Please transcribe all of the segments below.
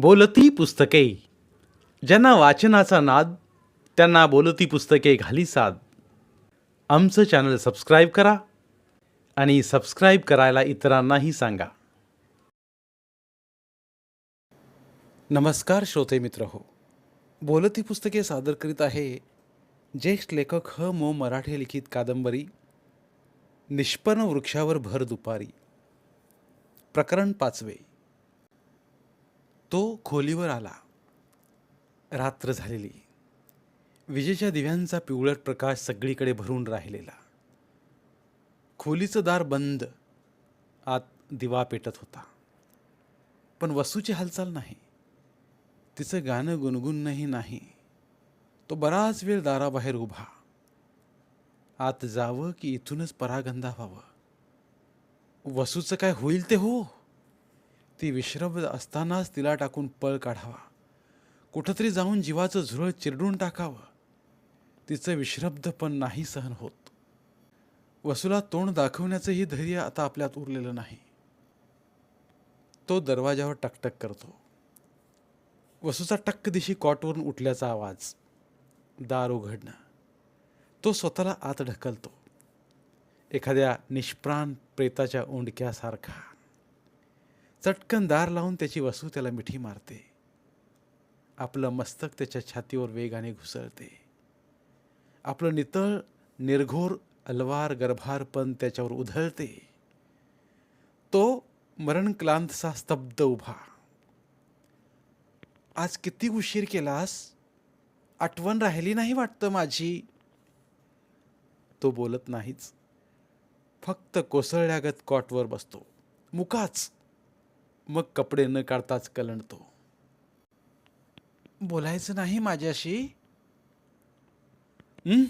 बोलती पुस्तके. ज्यांना वाचनाचा नाद त्यांना बोलती पुस्तके घाली साद. आमचं चॅनल सबस्क्राईब करा आणि सबस्क्राईब करायला इतरांनाही सांगा. नमस्कार श्रोते मित्र हो. बोलती पुस्तके सादर करीत आहे ज्येष्ठ लेखक ह मो मराठी लिखित कादंबरी निष्पन्न वृक्षावर भर दुपारी. प्रकरण पाचवे. तो खोलीवर आला. रात्र झालेली. विजेच्या दिव्यांचा पिवळट प्रकाश सगळीकडे भरून राहिलेला. खोलीचं दार बंद. आत दिवा पेटत होता. पण वसूची हालचाल नाही. तिचं गाणं गुणगुणही नाही. तो बराच वेळ दाराबाहेर उभा. आत जावं की इथूनच परागंधा व्हावं वसूचं काय होईल ते हो. ती विश्रब असतानाच तिला टाकून पळ काढावा. कुठंतरी जाऊन जीवाचं झुरळ चिरडून टाकावं. तिचं विश्रब्द पण नाही सहन होत. वसूला तोंड दाखवण्याचंही धैर्य आता आपल्यात उरलेलं नाही. तो दरवाजावर टकटक करतो. वसूचा टक्क दिशी कॉटवरून उठल्याचा आवाज. दार उघडणं. तो स्वतःला आत ढकलतो. एखाद्या निष्प्राण प्रेताच्या ओंडक्यासारखा. चटकन दार लावून त्याची वसू त्याला मिठी मारते. आपलं मस्तक त्याच्या छातीवर वेगाने घुसळते. आपलं नितळ निर्घोर अलवार गर्भारपण त्याच्यावर उधळते. तो मरणक्लांतसा स्तब्ध उभा. आज किती उशीर केलास? आठवण राहिली नाही वाटतं माझी? तो बोलत नाहीच. फक्त कोसळल्यागत कॉटवर बसतो. मुकाच. मग कपडे न काढताच कलंडतो. बोलायचं नाही माझ्याशी. हं?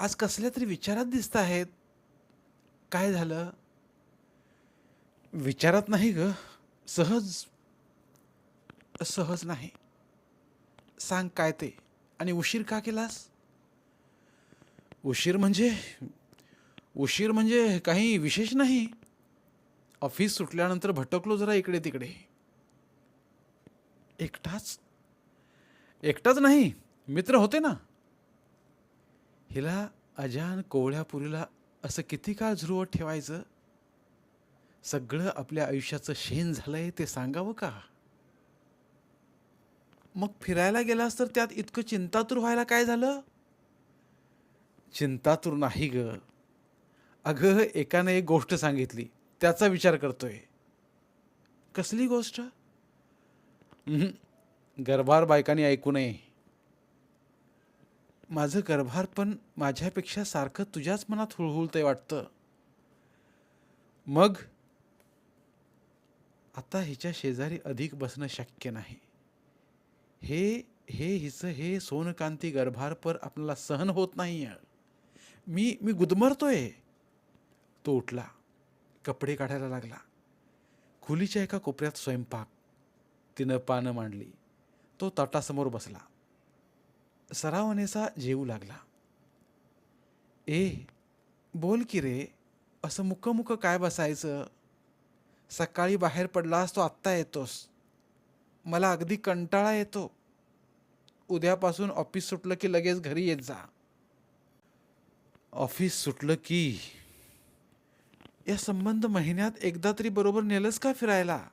आज कसल्या तरी विचारात दिसत आहेत. काय झालं? विचारात नाही ग. सहज सहज नाही. सांग काय ते. आणि उशीर का केलास? उशीर म्हणजे उशीर म्हणजे काही विशेष नाही. ऑफिस सुटल्यानंतर भटकलो जरा इकडे तिकडे. एकटाच? एकटाच नाही मित्र होते ना. हिला अजान कोवळ्या पुरीला असं किती काळ झुरवत ठेवायचं? सगळं आपल्या आयुष्याचं शेण झालंय ते सांगावं का? मग फिरायला गेलास तर त्यात इतकं चिंतातूर व्हायला काय झालं? चिंतातूर नाही ग. अगं एकाने एक गोष्ट सांगितली. त्याचा विचार करतोय. कसली गोष्ट? गर्भार बायकांनी ऐकू नये. माझं गर्भार पण माझ्यापेक्षा सारखं तुझ्याच मनात हुळहुळतंय वाटतं. मग? आता हिच्या शेजारी अधिक बसणं शक्य नाही. हे हे हिचं हे सोनकांती गर्भारपर आपल्याला सहन होत नाही मी मी गुदमरतोय. तो उठला. कपडे काढायला लागला. खुलीच्या एका कोपऱ्यात स्वयंपाक. तिनं पानं मांडली. तो ताटासमोर बसला. सरावनेचा जेवू लागला. ए बोल की रे असं मुकमुक काय बसायचं? सकाळी बाहेर पडलास तो आत्ता येतोस. मला अगदी कंटाळा येतो. उद्यापासून ऑफिस सुटलं की लगेच घरी येत जा. ऑफिस सुटलं की या संबंध महिन्यात एकदा तरी बरोबर नेलंस का फिरायला?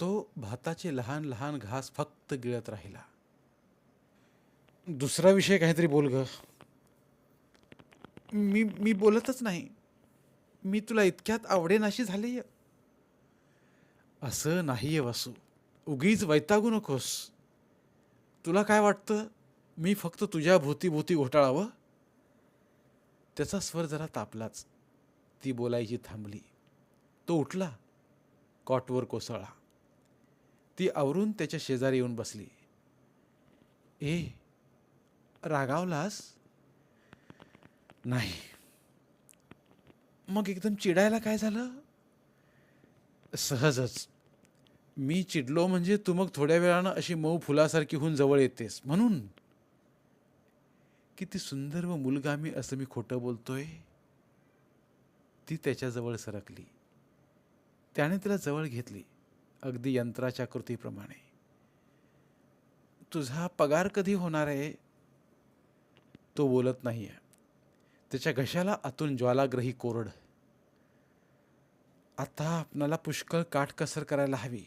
तो भाताचे लहान लहान घास फक्त गिळत राहिला. दुसरा विषय काहीतरी बोल ग. मी मी बोलतच नाही. मी तुला इतक्यात आवडेनाशी झाले असं नाहीये वासू. उगीच वैतागू नकोस. तुला काय वाटतं? मी फक्त तुझ्या भोवती घोटाळावं त्याचा स्वर जरा तापलाच. ती बोलायची थांबली. तो उठला. कॉटवर कोसळला. ती आवरून त्याच्या शेजारी येऊन बसली. ए रागावलास? नाही. मग एकदम चिडायला काय झालं? सहजच. मी चिडलो म्हणजे तू मग थोड्या वेळानं अशी मऊ फुलासारखी होऊन जवळ येतेस. म्हणून. किती सुंदर व मुलगामी असं मी खोटं बोलतोय. ती त्याच्याजवळ सरकली. त्याने तिला जवळ घेतली अगदी यंत्राच्या कृतीप्रमाणे. तुझा पगार कधी होणार आहे? तो बोलत नाही आहे त्याच्या घशाला आतून ज्वालाग्रही कोरड. आता आपणाला पुष्कळ काटकसर करायला हवी.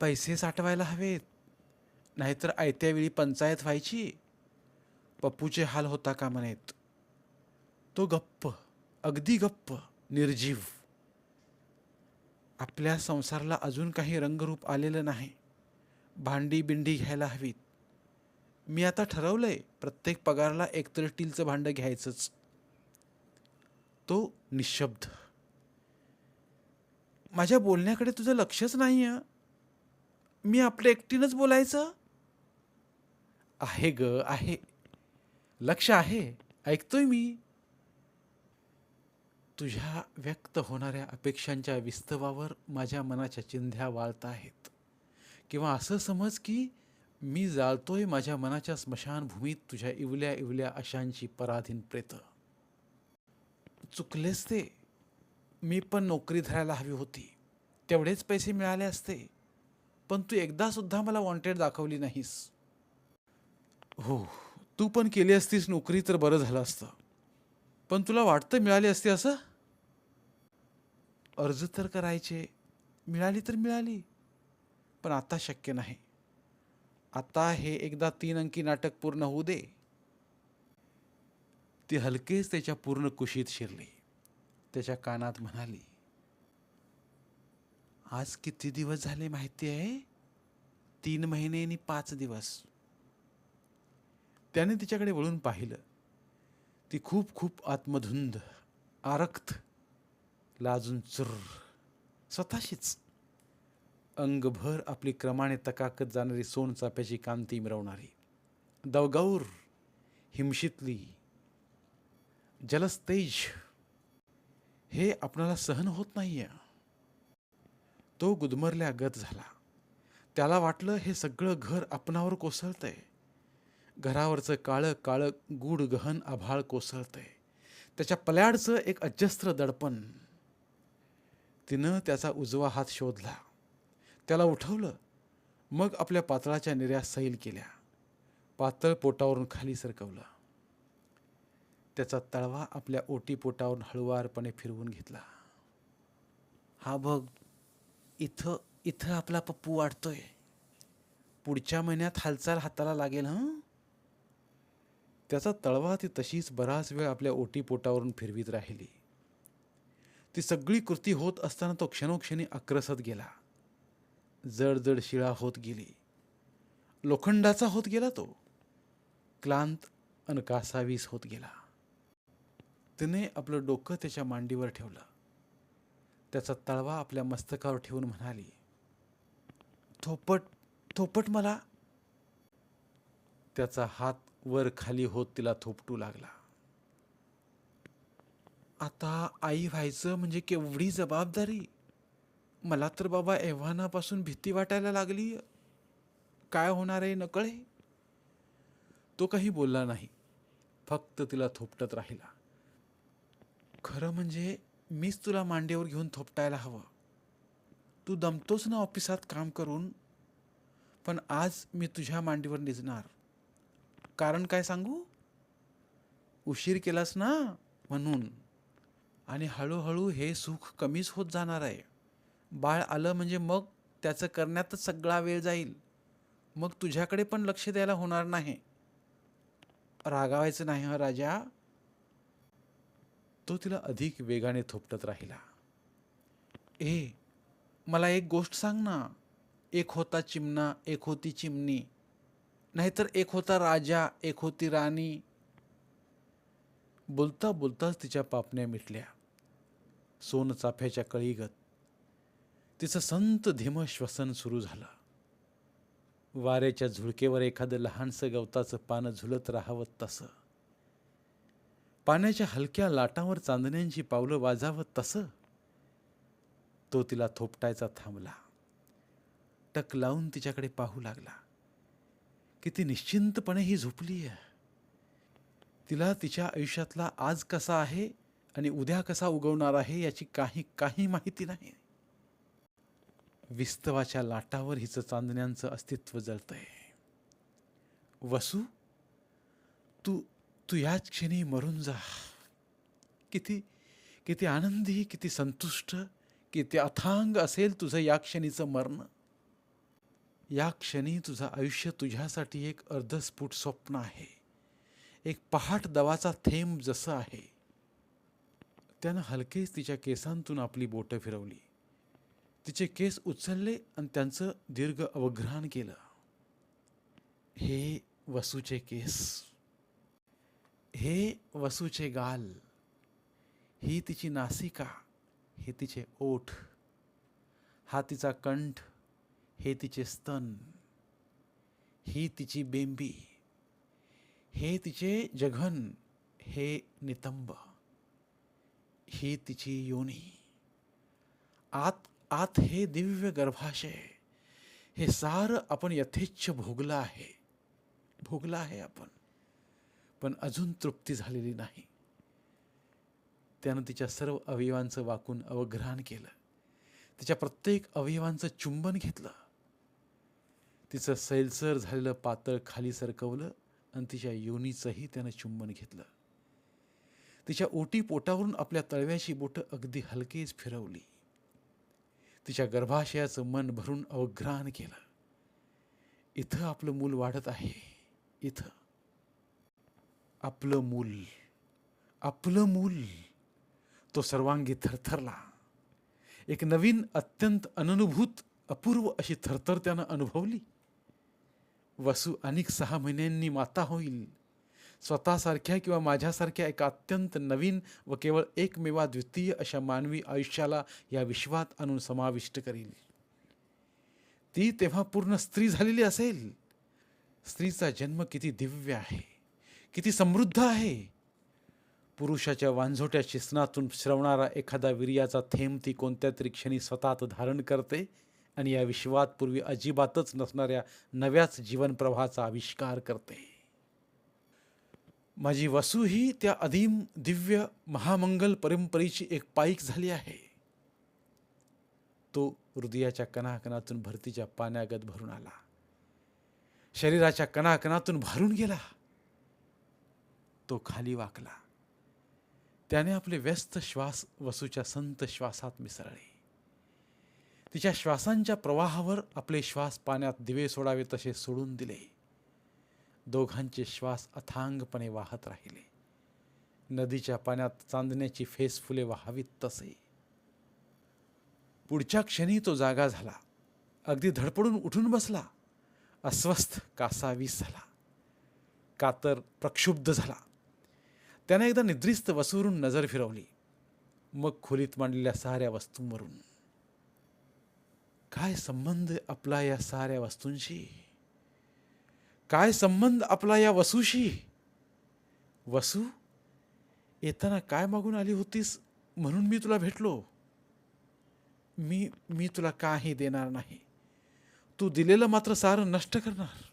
पैसे साठवायला हवेत. नाहीतर आयत्यावेळी पंचायत व्हायची. पप्पूचे हाल होता का म्हणेत तो गप्प अगदी गप्प निर्जीव. आपल्या संसाराला अजून काही रंगरूप आलेलं नाही. भांडी बिंडी घ्यायला हवीत. मी आता ठरवलंय प्रत्येक पगाराला एकतर स्टीलचं भांडं घ्यायचंच. तो निशब्द. माझ्या बोलण्याकडे तुझं लक्षच नाही आहे मी आपलं एकटीनंच बोलायचं? आहे ग आहे. लक्ष आहे. ऐकतोय मी. तुझ्या व्यक्त होणाऱ्या अपेक्षांच्या विस्तवावर माझ्या मनाच्या चिंध्या वाळत आहेत. किंवा असं समज की मी जाळतोय माझ्या मनाच्या स्मशानभूमीत तुझ्या इवल्या इवल्या अशांची पराधीन प्रेत. चुकलेस ते. मी पण नोकरी धरायला हवी होती. तेवढेच पैसे मिळाले असते. पण तू एकदा सुद्धा मला वॉन्टेड दाखवली नाहीस. हो तू पण केली असतीस नोकरी तर बरं झालं असतं. पण तुला वाटतं मिळाली असते असं? अर्ज तर करायचे. मिळाली तर मिळाली. पण आता शक्य नाही. आता हे एकदा तीन अंकी नाटक पूर्ण होऊ दे. ती हलकेच त्याच्या पूर्ण कुशीत शिरली. त्याच्या कानात म्हणाली आज किती दिवस झाले माहिती आहे? तीन महिने आणि पाच दिवस. त्याने तिच्याकडे वळून पाहिलं. ती खूप खूप आत्मधुंद आरक्त लाजून चुर. स्वतःशीच. अंगभर आपली क्रमाने तकाकत जाणारी सोनचाफ्याची कांती मिरवणारी. दवगौर हिमशीतली. जलस्तेज. हे आपणाला सहन होत नाहीये. तो गुदमरल्या गत झाला. त्याला वाटलं हे सगळं घर आपणावर कोसळतंय. घरावरचं काळं काळं गूढ गहन आभाळ कोसळतंय. त्याच्या पल्याडचं एक अजस्त्र दडपण. तिनं त्याचा उजवा हात शोधला. त्याला उठवलं. मग आपल्या पातळाच्या निर्या सैल केल्या. पातळ पोटावरून खाली सरकवलं. त्याचा तळवा आपल्या ओटी पोटावरून हळुवारपणे फिरवून घेतला. हा बघ इथं इथं आपला पप्पू वाढतोय. पुढच्या महिन्यात हालचाल हाताला लागेल हं? त्याचा तळवा ती तशीच बराच वेळ आपल्या ओटी पोटावरून फिरवीत राहिली. ती सगळी कृती होत असताना तो क्षणोक्षणी आक्रसत गेला. जड जड शिळा होत गेली. लोखंडाचा होत गेला तो. क्लांत अन कासावीस होत गेला. तिने आपलं डोकं त्याच्या मांडीवर ठेवलं. त्याचा तळवा आपल्या मस्तकावर ठेवून म्हणाली थोपट थोपट मला. त्याचा हात वर खाली होत तिला थोपटू लागला. आता आई व्हायचं म्हणजे केवढी जबाबदारी? मला तर बाबा एव्हानापासून भीती वाटायला लागली. काय होणार आहे नकळे? तो काही बोलला नाही. फक्त तिला थोपटत राहिला. खरं म्हणजे मीच तुला मांडीवर घेऊन थोपटायला हवं. तू दमतोस ना ऑफिसात काम करून? पण आज मी तुझ्या मांडीवर निजणार. कारण काय सांगू? उशीर केलास ना म्हणून. आणि हळूहळू हे सुख कमीच होत जाणार आहे. बाळ आलं म्हणजे मग त्याचं करण्यातच सगळा वेळ जाईल. मग तुझ्याकडे पण लक्ष द्यायला होणार नाही. रागावायचं नाही हा राजा. तो तिला अधिक वेगाने थोपटत राहिला. ए मला एक गोष्ट सांग ना. एक होता चिमणा एक होती चिमणी. नाहीतर एक होता राजा एक होती राणी. बोलता बोलताच तिच्या पापण्या मिटल्या. सोनचाफ्याच्या कळीगत. तिचं संत धीम श्वसन सुरू झालं. वाऱ्याच्या झुळकेवर एखादं लहानसं गवताचं पानं झुलत राहावं तसं. पाण्याच्या हलक्या लाटांवर चांदण्यांची पावलं वाजावं तसं. तो तिला थोपटायचा थांबला. टक लावून तिच्याकडे पाहू लागला. किती निश्चिंतपणे ही झोपली आहे. तिला तिच्या आयुष्यातला आज कसा आहे आणि उद्या कसा उगवणार आहे याची काही काही माहिती नाही. विस्तवाच्या लाटावर हिचं चांदण्यांचं अस्तित्व जळतंय. वसू तू तू याच क्षणी मरून जा. किती किती आनंदी किती संतुष्ट किती अथांग असेल तुझं या क्षणीचं मरण. या क्षणी तुझं आयुष्य तुझ्यासाठी एक अर्धस्फुट स्वप्न आहे. एक पहाट दवाचा थेंब जसं आहे. त्यानं हलकेच तिच्या केसांतून आपली बोटं फिरवली. तिचे केस उचलले आणि त्यांचं दीर्घ अवघ्राण केलं. हे वसूचे केस. हे वसूचे गाल. ही तिची नासिका. हे तिचे ओठ. हा तिचा कंठ. हे तिचे स्तन ही तिची बेंबी हे तिचे जघन हे नितंब ही तिची योनी. आत आत हे दिव्य गर्भाशय हे सारं आपण यथेच्छ भोगलं आहे. भोगलं आहे आपण. पण अजून तृप्ती झालेली नाही. त्यानं तिच्या सर्व अवयवांचं वाकून अवग्रहण केलं. तिच्या प्रत्येक अवयवांचं चुंबन घेतलं. तिचं सैलसर झालेलं पातळ खाली सरकवलं आणि तिच्या योनीचंही त्यानं चुंबन घेतलं. तिच्या ओटी पोटावरून आपल्या तळव्याची बोटं अगदी हलकेच फिरवली. तिच्या गर्भाशयाचं मन भरून अवघ्राण केलं. इथं आपलं मूल वाढत आहे. इथं. आपलं मूल. आपलं मूल. तो सर्वांगी थरथरला. एक नवीन अत्यंत अननुभूत अपूर्व अशी थरथर त्यानं अनुभवली. वसू अनेक सहा महिन्यांनी माता होईल. स्वतःसारख्या किंवा माझ्यासारख्या एका अत्यंत नवीन व केवळ एकमेवा द्वितीय अशा मानवी आयुष्याला या विश्वात आणून समाविष्ट करील ती तेव्हा पूर्ण स्त्री झालेली असेल. स्त्रीचा जन्म किती दिव्य आहे किती समृद्ध आहे. पुरुषाच्या वांझोट्या शिसनातून श्रवणारा एखादा वीर्याचा थेंब ती कोणत्या तरी क्षणी स्वतःत धारण करते. आणि या विश्वात पूर्वी अजिबातच नसणाऱ्या नव्याच जीवनप्रवाहाचा आविष्कार करते. माझी वसू ही त्या अधीम दिव्य महामंगल परंपरेची एक पाईक झाली आहे. तो हृदयाच्या कणाकणातून भरतीच्या पाण्यागत भरून आला. शरीराच्या कणाकणातून भरून गेला. तो खाली वाकला. त्याने आपले व्यस्त श्वास वसूच्या संत श्वासात मिसळले. तिच्या श्वासांच्या प्रवाहावर आपले श्वास पाण्यात दिवे सोडावे तसे सोडून दिले. दोघांचे श्वास अथांगपणे वाहत राहिले. नदीच्या पाण्यात चांदण्याची फेस फुले वाहावीत तसे. पुढच्या क्षणी तो जागा झाला. अगदी धडपडून उठून बसला. अस्वस्थ कासावीस झाला. कातर प्रक्षुब्ध झाला. त्याने एकदा निद्रिस्त वसूरून नजर फिरवली. मग खोलीत मांडलेल्या साऱ्या वस्तूंवरून काय संबंध आपला या साऱ्या वस्तूंशी? काय संबंध आपला या वसूशी? वसू येताना काय मागून आली होतीस म्हणून मी तुला भेटलो? मी मी तुला काही देणार नाही. तू दिलेलं मात्र सारं नष्ट करणार.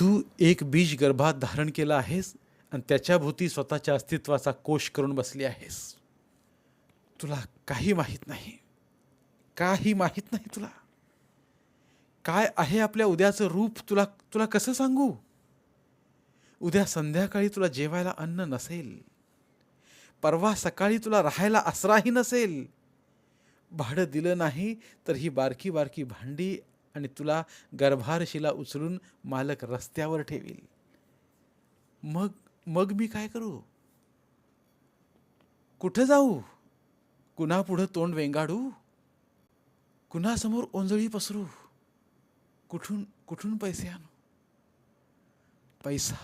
तू एक बीज गर्भात धारण केलं आहेस आणि त्याच्याभोवती स्वतःच्या अस्तित्वाचा कोश करून बसली आहेस. तुला काही माहीत नाही. काही माहीत नाही तुला. काय आहे आपल्या उद्याचं रूप तुला तुला कसं सांगू? उद्या संध्याकाळी तुला जेवायला अन्न नसेल. परवा सकाळी तुला राहायला आसराही नसेल. भाडं दिलं नाही तर ही बारकी बारकी भांडी आणि तुला गर्भारशीला उचलून मालक रस्त्यावर ठेवील. मग मग मी काय करू? कुठं जाऊ? कुणापुढं तोंड वेंगाडू? कुणासमोर ओंजळी पसरू कुठून कुठून पैसे आणू? पैसा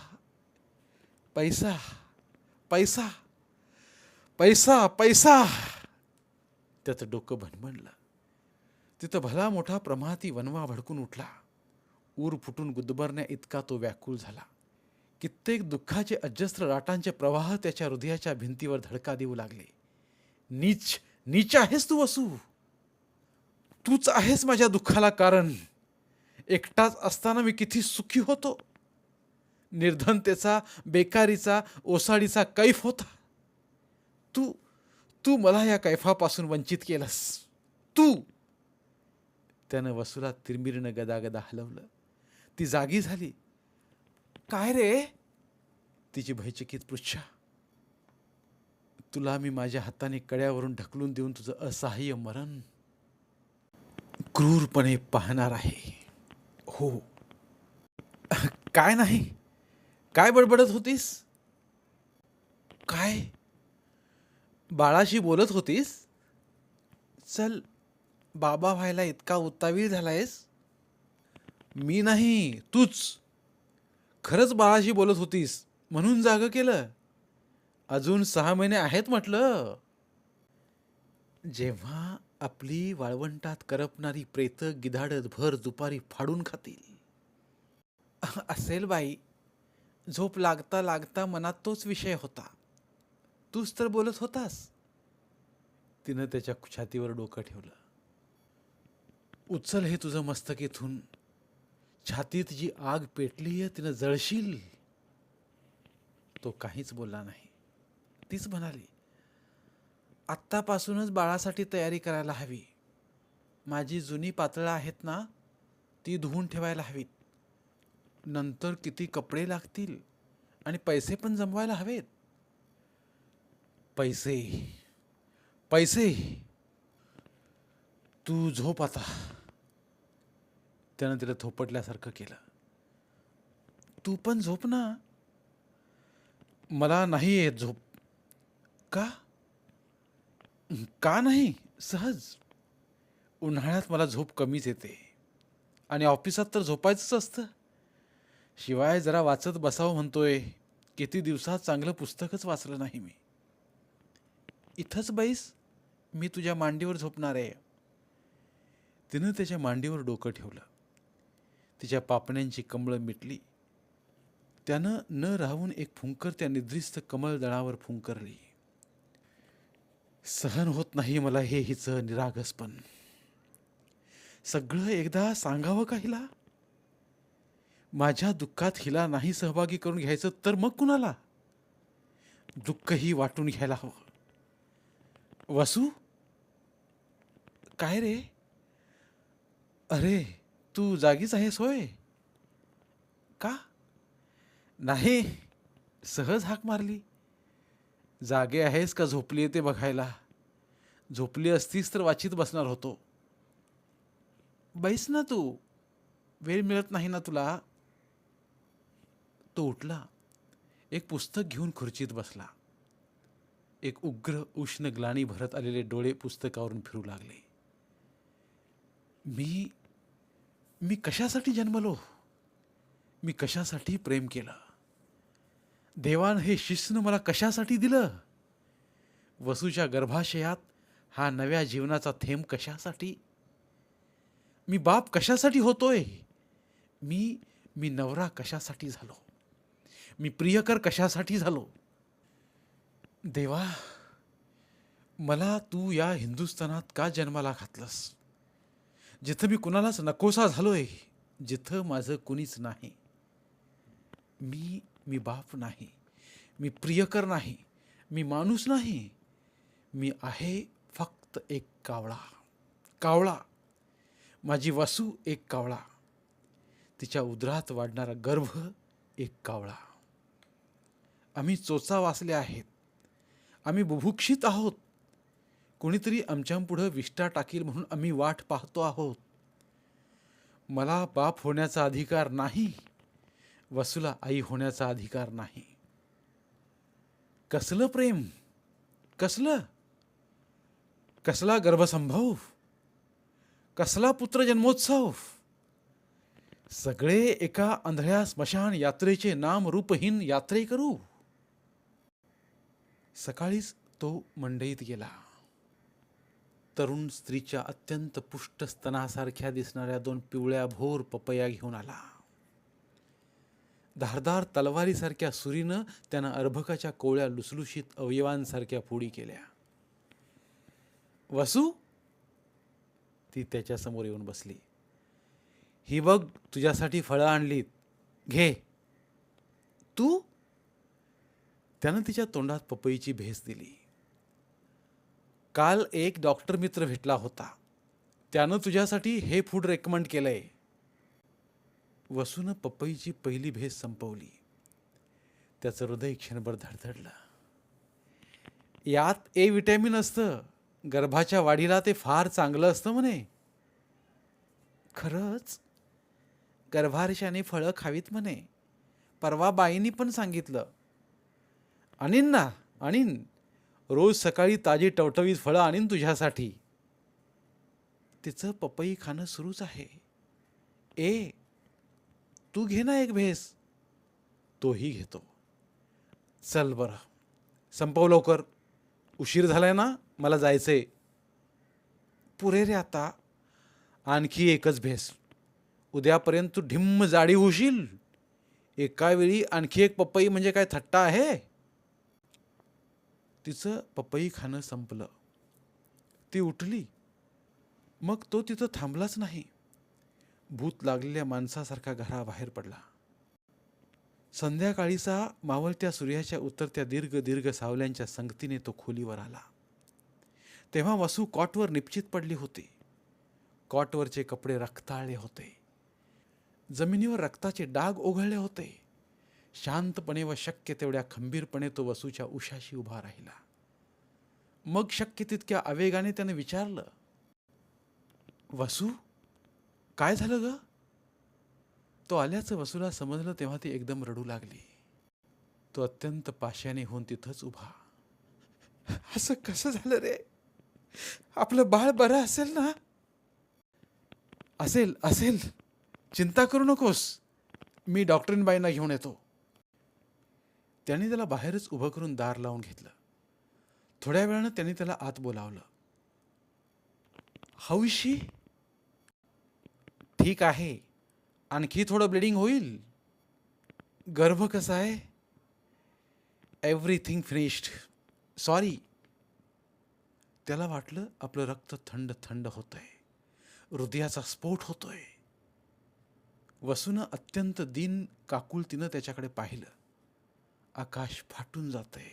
पैसा पैसा पैसा पैसा. त्याचं डोकं भनभणलं तिथं भला मोठा प्रमाती वनवा भडकून उठला. ऊर फुटून गुदबरण्या इतका तो व्याकुळ झाला. कित्येक दुःखाचे अजस्त्र राटांचे प्रवाह त्याच्या हृदयाच्या भिंतीवर धडका देऊ लागले. नीच नीच आहेस तू वसू. तूच आहेस माझ्या दुःखाला कारण. एकटाच असताना मी किती सुखी होतो. निर्धनतेचा बेकारीचा ओसाडीचा कैफ होता. तू तू मला या कैफापासून वंचित केलंस. तू. त्यानं वसुला तिरमिरीनं गदागदा हलवलं. ती जागी झाली. काय रे? तिची भयचकित पृच्छा. तुला मी माझ्या हाताने कड्यावरून ढकलून देऊन तुझं असहाय्य मरण क्रूरपणे पाहणार आहे. हो. काय नाही? काय बडबडत होतीस? काय? बाळाशी बोलत होतीस? चल बाबा व्हायला इतका उत्तावीळ झालायस. मी नाही तूच. खरंच बाळाशी बोलत होतीस म्हणून जागं केलं. अजून सहा महिने आहेत म्हटलं. जेव्हा आपली वाळवंटात करपणारी प्रेत गिधाडत भर दुपारी फाडून खातील. असेल बाई. झोप लागता लागता मनात तोच विषय होता. तूच तर बोलत होतास. तिनं त्याच्या छातीवर डोकं ठेवलं. उचल हे तुझं मस्तक इथून. छातीत जी आग पेटली आहे तिनं जळशील. तो काहीच बोलला नाही. तीच म्हणाली आत्तापासूनच बाळासाठी तयारी करायला हवी. माझी जुनी पातळं आहेत ना ती धुवून ठेवायला हवीत. नंतर किती कपडे लागतील आणि पैसे पण जमवायला हवेत. पैसे पैसे. तू झोप आता. त्यानं तिला थोपटल्यासारखं केलं. तू पण झोप ना. मला नाही येत झोप. का? का नाही? सहज. उन्हाळ्यात मला झोप कमीच येते. आणि ऑफिसात तर झोपायचंच असतं. शिवाय जरा वाचत बसावं म्हणतोय. किती दिवसात चांगलं पुस्तकच वाचलं नाही मी. इथंच बैस. मी तुझ्या मांडीवर झोपणार आहे. तिनं त्याच्या मांडीवर डोकं ठेवलं. तिच्या पापण्यांची कमळं मिटली. त्यानं न राहून एक फुंकर त्या निद्रिस्त कमळदळावर फुंकरली. सहन होत नाही मला हे हिचं निरागसपण. सगळं एकदा सांगावं का हिला? माझ्या दुःखात हिला नाही सहभागी करून घ्यायचं तर मग कुणाला? दुःखही वाटून घ्यायला हवं. वसू? काय रे? अरे तू जागीच आहेस होय? का? नाही सहज हाक मारली. जागे आहेस का झोपली ते बघायला? झोपली असतीस तर वाचित बसणार होतो. बैस ना तू. वेळ मिळत नाही ना तुला. तो उठला. एक पुस्तक घेऊन खुर्चीत बसला. एक उग्र उष्ण ग्लानी भरत आलेले डोळे पुस्तकावरून फिरू लागले. मी मी कशासाठी जन्मलो? मी कशासाठी प्रेम केलं? देवान हे शिस्न मला कशासाठी दिलं? वसूच्या गर्भाशयात हा नव्या जीवनाचा थेंब कशासाठी? मी बाप कशासाठी होतोय? मी मी नवरा कशासाठी झालो? मी प्रियकर कशासाठी झालो? देवा मला तू या हिंदुस्थानात का जन्माला घातलंस? जिथं मी कुणालाच नकोसा झालोय जिथं माझं कुणीच नाही. मी मी बाप नाही मी प्रियकर नाही मी माणूस नाही मी आहे फक्त एक कावळा कावळा. माझी वसू एक कावळा. तिच्या उदरात वाढणारा गर्भ एक कावळा. आम्ही चोचा वाचले आहेत. आम्ही बुभुक्षित आहोत. कोणीतरी आमच्यापुढं विष्ठा टाकील म्हणून आम्ही वाट पाहतो आहोत. मला बाप होण्याचा अधिकार नाही. वसूला आई होण्याचा अधिकार नाही. कसलं प्रेम? कसलं? कसला गर्भसंभव? कसला पुत्र जन्मोत्सव? सगळे एका आंधळ्या स्मशान यात्रेचे नाम रूपहीन यात्रे करू. सकाळीच तो मंडईत गेला. तरुण स्त्रीच्या अत्यंत पुष्ट स्तनासारख्या दिसणाऱ्या दोन पिवळ्या भोर पपया घेऊन आला. धारदार तलवारीसारख्या सुरीनं त्यानं अर्भकाच्या कोवळ्या लुसलुशीत अवयवांसारख्या फोडी केल्या. वसू ती त्याच्यासमोर येऊन बसली. ही बघ तुझ्यासाठी फळं आणलीत. घे. तू? त्यानं तिच्या तोंडात पपईची भेस दिली. काल एक डॉक्टर मित्र भेटला होता. त्यानं तुझ्यासाठी हे फूड रेकमेंड केलंय. वसूनं पपईची पहिली भेस संपवली. त्याचं हृदय क्षणभर धडधडलं. यात ए विटॅमिन असतं. गर्भाच्या वाढीला ते फार चांगलं असतं म्हणे. खरंच? गर्भारशाने फळं खावीत म्हणे. परवा बाईंनी पण सांगितलं. आणीन ना आणीन रोज सकाळी ताजी टवटवीत फळं आणीन तुझ्यासाठी. तिचं पपई खाणं सुरूच आहे. ए तू घे ना एक भेस. तोही घेतो. चल बरं. संपव लवकर. उशीर झालाय ना? मला जायचंय. पुरे रे आता. आणखी एकच भेस. उद्यापर्यंत तू ढिम्म जाडी होशील. एका वेळी आणखी एक पपई म्हणजे काय थट्टा आहे? तिचं पपई खाणं संपलं. ती उठली. मग तो तिथं थांबलाच नाही. भूत लागलेल्या माणसासारखा घराबाहेर पडला. संध्याकाळीचा मावळत्या सूर्याच्या उतरत्या दीर्घ दीर्घ सावल्यांच्या संगतीने तो खोलीवर आला. तेव्हा वसू कॉटवर निपचित पडली होती. कॉटवरचे कपडे रक्ताळले होते. जमिनीवर रक्ताचे डाग ओघळले होते. शांतपणे व शक्य तेवढ्या खंबीरपणे तो वसूच्या उशाशी उभा राहिला. मग शक्य तितक्या आवेगाने त्याने विचारलं वसू काय झालं ग? तो आल्याचं वसूला समजलं तेव्हा ती एकदम रडू लागली. तो अत्यंत पाशाने होऊन तिथंच उभा. असं कसं झालं रे? आपलं बाळ बरं असेल ना? असेल असेल. चिंता करू नकोस. मी डॉक्टरीनबाईंना घेऊन येतो. त्याने त्याला बाहेरच उभं करून दार लावून घेतलं. थोड्या वेळानं त्यांनी त्याला आत बोलावलं. हौशी ठीक आहे. आणखी थोडं ब्लिडिंग होईल. गर्भ कसा आहे? एव्हरीथिंग फिनिश्ड सॉरी त्याला वाटलं आपलं रक्त थंड थंड होतंय. हृदयाचा स्फोट होतोय. वसूनं अत्यंत दिन काकुलतीनं त्याच्याकडे पाहिलं. आकाश फाटून जातंय.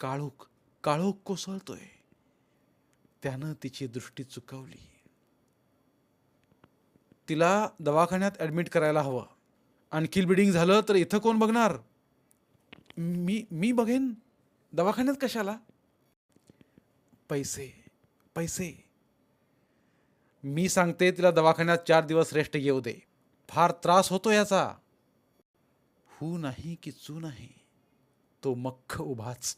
काळोख काळोख कोसळतोय. त्यानं तिची दृष्टी चुकवली. तिला दवाखान्यात ॲडमिट करायला हवं. आणखी ब्लिडिंग झालं तर इथं कोण बघणार? मी मी बघेन. दवाखान्यात कशाला? पैसे पैसे. मी सांगते तिला दवाखान्यात चार दिवस रेस्ट येऊ दे. फार त्रास होतो याचा. हू नाही की चू नाही तो मख्ख उभाच.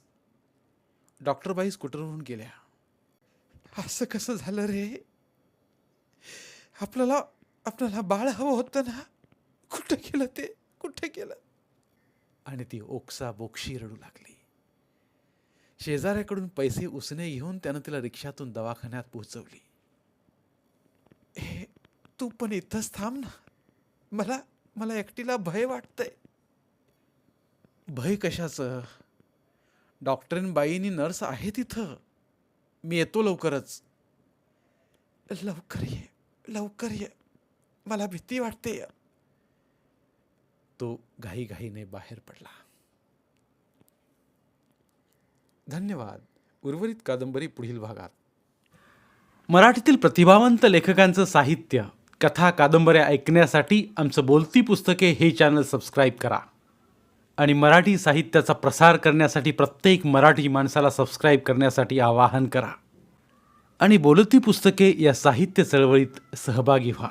डॉक्टरबाई स्कूटरवरून गेल्या. असं कसं झालं रे? आपल्याला आपल्याला बाळ हवं होतं ना. कुठं केलं ते? कुठे केलं? आणि ती ओक्सा बोक्षी रडू लागली. शेजाऱ्याकडून पैसे उसने घेऊन त्यानं तिला रिक्षातून दवाखान्यात पोहोचवली. हे तू पण इथंच थांब ना. मला मला एकटीला भय वाटतंय. भय कशाचं? डॉक्टरीन बाईनी नर्स आहे तिथं. मी येतो लवकरच. लवकर ये लवकर ये. मला भीती वाटते. तो घाईघाईने बाहेर पडला. धन्यवाद. उर्वरित कादंबरी पुढील भागात. मराठीतील प्रतिभावंत लेखकांचं साहित्य कथा कादंबऱ्या ऐकण्यासाठी आमचं बोलती पुस्तके हे चॅनल सबस्क्राईब करा. आणि मराठी साहित्याचा प्रसार करण्यासाठी प्रत्येक मराठी माणसाला सबस्क्राईब करण्यासाठी आवाहन करा. आणि बोलती पुस्तके या साहित्य चळवळीत सहभागी व्हा.